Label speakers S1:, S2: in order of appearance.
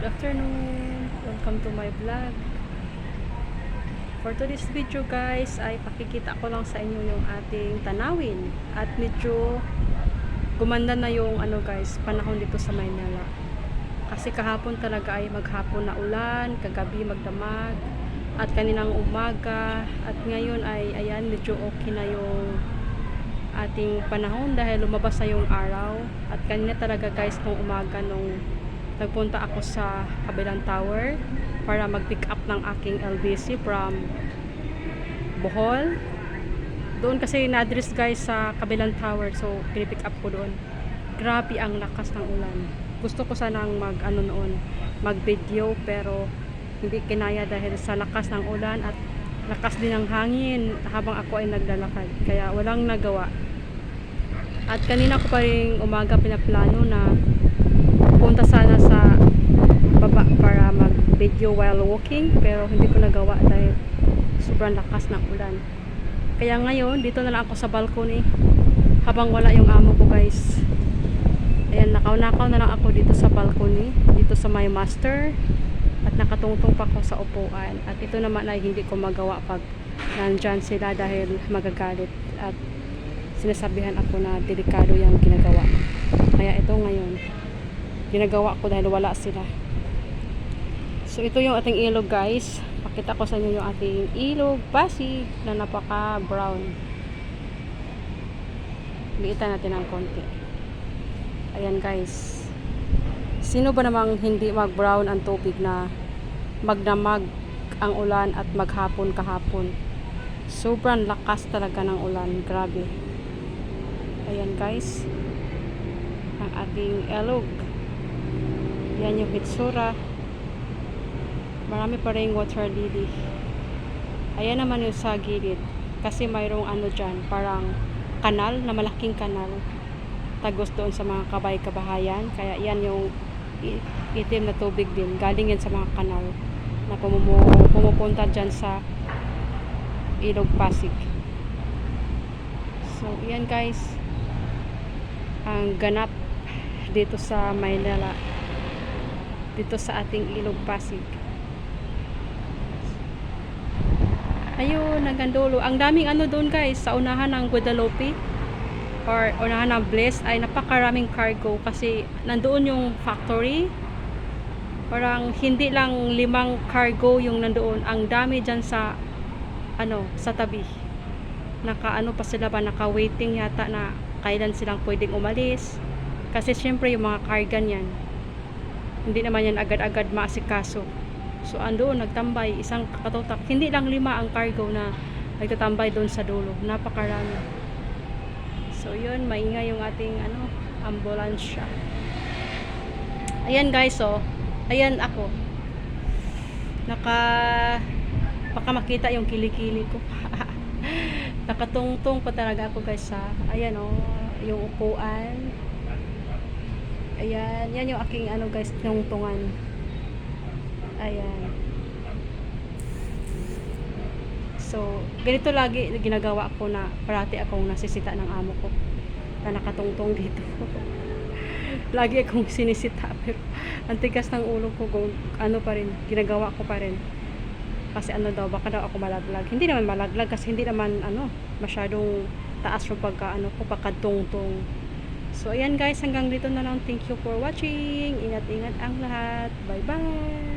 S1: Good afternoon. Welcome to my vlog. For today's video guys ay pakikita ko lang sa inyo yung ating tanawin at medyo gumanda na yung ano guys panahon dito sa Maynila. Kasi kahapon talaga ay maghapon na ulan, kagabi magdamag at kaninang umaga at ngayon ay ayan medyo okay na yung ating panahon dahil lumabas na yung araw at kanina talaga guys nung umaga nung nagpunta ako sa kabilang tower para mag-pick up ng aking LBC from Bohol. Doon kasi na-address guys sa kabilang tower so pinipick up ko doon. Grabe ang lakas ng ulan. Gusto ko sanang mag ano noon mag video pero hindi kinaya dahil sa lakas ng ulan at lakas din ng hangin habang ako ay naglalakad. Kaya walang nagawa. At kanina ko pa rin umaga pinaplano na punta sana sa baba para mag video while walking pero hindi ko nagawa dahil sobrang lakas ng ulan. Kaya ngayon dito na lang ako sa balcony habang wala yung amo ko guys. Ayan nakaw-nakaw na lang ako dito sa balcony dito sa my master at nakatungtong pa ako sa upuan. At ito naman ay hindi ko magawa pag nandyan sila dahil magagalit at sinasabihan ako na delikado yung ginagawa. Kaya ito ngayon ginagawa ko dahil wala sila. So ito yung ating ilog guys. Pakita ko sa inyo yung ating ilog. Basi na napaka brown liitan natin ng konti. Ayan guys. Sino ba namang hindi mag brown ang tubig na magdamag ang ulan at maghapon kahapon? Sobrang lakas talaga ng ulan. Grabe. Ayan guys. Ang ating elog yan yung hitsura marami pa rin water lily. Ayan naman yung sa gilid. Kasi mayroong ano dyan parang kanal na malaking kanal. Tagos doon sa mga kabay-kabahayan. Kaya yan yung itim na tubig din. Galing yan sa mga kanal na pumupunta dyan sa ilog pasig. So yan guys. Ang ganap dito sa Maynila dito sa ating ilog pasig. Ayun nagandolo ang daming ano doon guys sa unahan ng Guadalupe or unahan ng Bliss ay napakaraming cargo kasi nandoon yung factory. Parang hindi lang limang cargo yung nandoon. Ang dami dyan sa ano sa tabi. Naka ano pa sila ba naka waiting yata na kailan silang pwedeng umalis. Kasi syempre yung mga kargan yan hindi naman yan agad-agad maasikaso. So andoon nagtambay isang katotak. Hindi lang lima ang cargo na nagtatambay doon sa dulo. Napakarami. So yun maingay yung ating ano ambulansya. Ayan guys oh. Ayan ako. Naka baka makita yung kilikili ko. Nakatungtong pa talaga ako guys sa ayan oh. Yung upuan ayan yan yung aking ano guys tungtungan ayan. So ganito lagi ginagawa ko na parati akong nasisita ng amo ko na nakatungtong dito. Lagi akong sinisita pero ang tigas ng ulo ko kung ano pa rin ginagawa ko pa rin. Kasi ano daw baka daw ako malaglag. Hindi naman malaglag kasi hindi naman ano masyadong taas yung pagka ano ko pagkatungtong so ayan guys hanggang dito na lang. Thank you for watching. Ingat ingat ang lahat. Bye bye